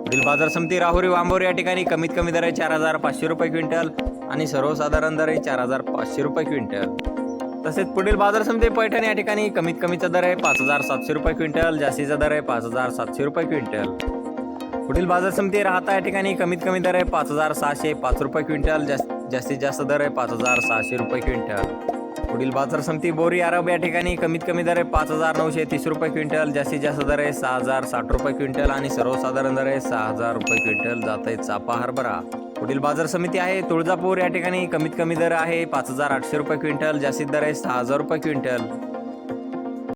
पुढील बाजार समिती राहुरी वांबोरी या ठिकाणी कमीत कमी दर आहे चार हजार पाचशे रुपये क्विंटल आणि सर्वसाधारण दर आहे चार हजार पाचशे रुपये क्विंटल. तसेच पुढील बाजार समिती पैठण या ठिकाणी कमीत कमीचा दर आहे पाच हजार सातशे रुपये क्विंटल जास्तीचा दर आहे पाच हजार सातशे रुपये क्विंटल. पुढील बाजार समिती राहता या ठिकाणी कमीत कमी दर आहे पाच हजार सहाशे पाच रुपये क्विंटल जास्तीत जास्त दर आहे पाच हजार सहाशे रुपये क्विंटल. पुढील बाजार समिती बोरी अरब या ठिकाणी कमीत कमी दर आहे पाच हजार नऊशे तीस रुपये क्विंटल जास्तीत जास्त दर आहे सहा हजार साठ रुपये क्विंटल आणि सर्वसाधारण दर आहे सहा हजार रुपये क्विंटल जात आहे चापा हरभरा. पुढील बाजार समिती आहे तुळजापूर या ठिकाणी कमीत कमी दर आहे पाच हजार आठशे रुपये क्विंटल जास्तीत दर आहे सहा हजार रुपये क्विंटल.